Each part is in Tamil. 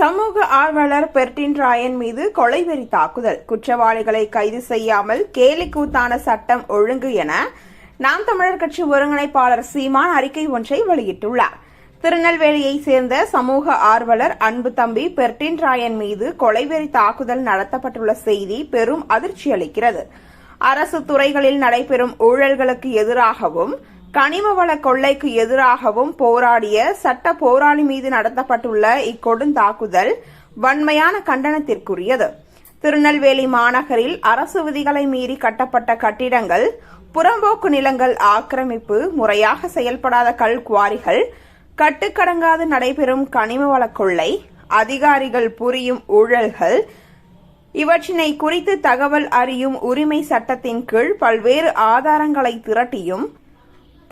சமூக ஆர்வலர் பெர்டின் ராயன் மீது கொலைவெறி தாக்குதல். குற்றவாளிகளை கைது செய்யாமல் கேலிக்கூத்தான சட்டம் ஒழுங்கு என நாம் தமிழர் கட்சி ஒருங்கிணைப்பாளர் சீமான் அறிக்கை ஒன்றை வெளியிட்டுள்ளார். திருநெல்வேலியை சேர்ந்த சமூக ஆர்வலர் அன்பு தம்பி பெர்டின் ராயன் மீது கொலைவெறி தாக்குதல் நடத்தப்பட்டுள்ள செய்தி பெரும் அதிர்ச்சி அளிக்கிறது அரசு துறைகளில் நடைபெறும் ஊழல்களுக்கு எதிராகவும் கனிம வள கொள்ளைக்கு எதிராகவும் போராடிய சட்ட போராளி மீது நடத்தப்பட்டுள்ள இக்கொடுந்தாக்குதல் வன்மையான கண்டனத்திற்குரியது. திருநெல்வேலி மாநகரில் அரசு விதிகளை மீறி கட்டப்பட்ட கட்டிடங்கள் புறம்போக்கு நிலங்கள் ஆக்கிரமிப்பு முறையாக செயல்படாத கல் குவாரிகள் கட்டுக்கடங்காது நடைபெறும் கனிம வள கொள்ளை அதிகாரிகள் புரியும் ஊழல்கள் இவற்றினை குறித்து தகவல் அறியும் உரிமை சட்டத்தின் கீழ் பல்வேறு ஆதாரங்களை திரட்டியும்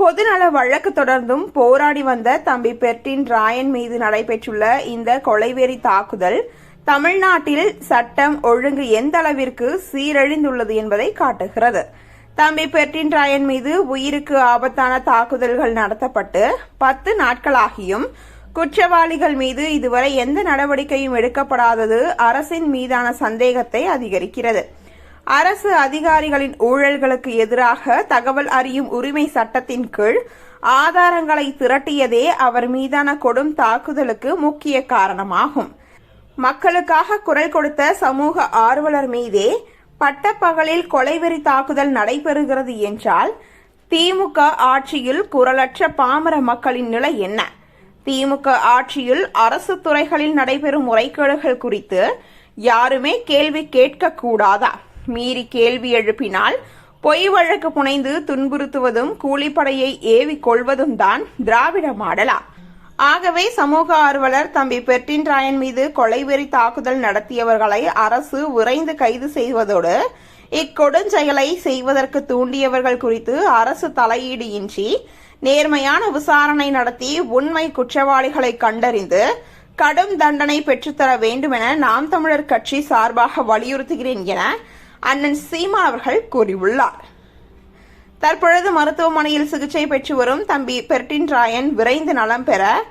பொதுநல வழக்கு தொடர்ந்தும் போராடி வந்த தம்பி பெர்டின் ராயன் மீது நடைபெற்றுள்ள இந்த கொலைவெறி தாக்குதல் தமிழ்நாட்டில் சட்டம் ஒழுங்கு எந்த அளவிற்கு சீரழிந்துள்ளது என்பதை காட்டுகிறது. தம்பி பெர்டின் ராயன் மீது உயிருக்கு ஆபத்தான தாக்குதல்கள் நடத்தப்பட்டு பத்து நாட்களாகியும் குற்றவாளிகள் மீது இதுவரை எந்த நடவடிக்கையும் எடுக்கப்படாதது அரசின் மீதான சந்தேகத்தை அதிகரிக்கிறது. அரசு அதிகாரிகளின் ஊழல்களுக்கு எதிராக தகவல் அறியும் உரிமை சட்டத்தின் கீழ் ஆதாரங்களை திரட்டியதே அவர் மீதான கொடும் தாக்குதலுக்கு முக்கிய காரணமாகும். மக்களுக்காக குரல் கொடுத்த சமூக ஆர்வலர் மீதே பட்டப்பகலில் கொலைவெறி தாக்குதல் நடைபெறுகிறது என்றால் திமுக ஆட்சியில் குரலற்ற பாமர மக்களின் நிலை என்ன? திமுக ஆட்சியில் அரசு துறைகளில் நடைபெறும் முறைகேடுகள் குறித்து யாருமே கேள்வி கேட்கக்கூடாதா? மீறி கேள்வி எழுப்பினால் பொய் வழக்கு புனைந்து துன்புறுத்துவதும் கூலிப்படையை ஏவி கொள்வதும் தான் திராவிட மாடலா. ஆகவே சமூக ஆர்வலர் தம்பி பெர்டின்ராயன் மீது கொலைவெறி தாக்குதல் நடத்தியவர்களை அரசு விரைந்து கைது செய்வதோடு இக்கொடுஞ்செயலை செய்வதற்கு தூண்டியவர்கள் குறித்து அரசு தலையீடு இன்றி நேர்மையான விசாரணை நடத்தி உண்மை குற்றவாளிகளை கண்டறிந்து கடும் தண்டனை பெற்றுத்தர வேண்டும் என நாம் தமிழர் கட்சி சார்பாக வலியுறுத்துகிறேன் என அண்ணன் சீமா அவர்கள் கூறியுள்ளார். தற்பொழுது மருத்துவமனையில் சிகிச்சை பெற்று வரும் தம்பி பெர்டின் ராயன் விரைந்து நலம் பெற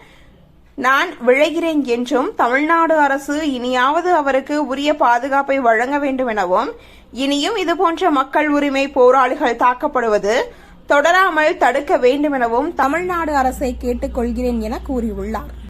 நான் விழைகிறேன் என்றும் தமிழ்நாடு அரசு இனியாவது அவருக்கு உரிய பாதுகாப்பை வழங்க வேண்டும் எனவும் இனியும் இதுபோன்ற மக்கள் உரிமை போராளிகள் தாக்கப்படுவது தொடராமல் தடுக்க வேண்டும் எனவும் தமிழ்நாடு அரசை கேட்டுக்கொள்கிறேன் என கூறியுள்ளார்.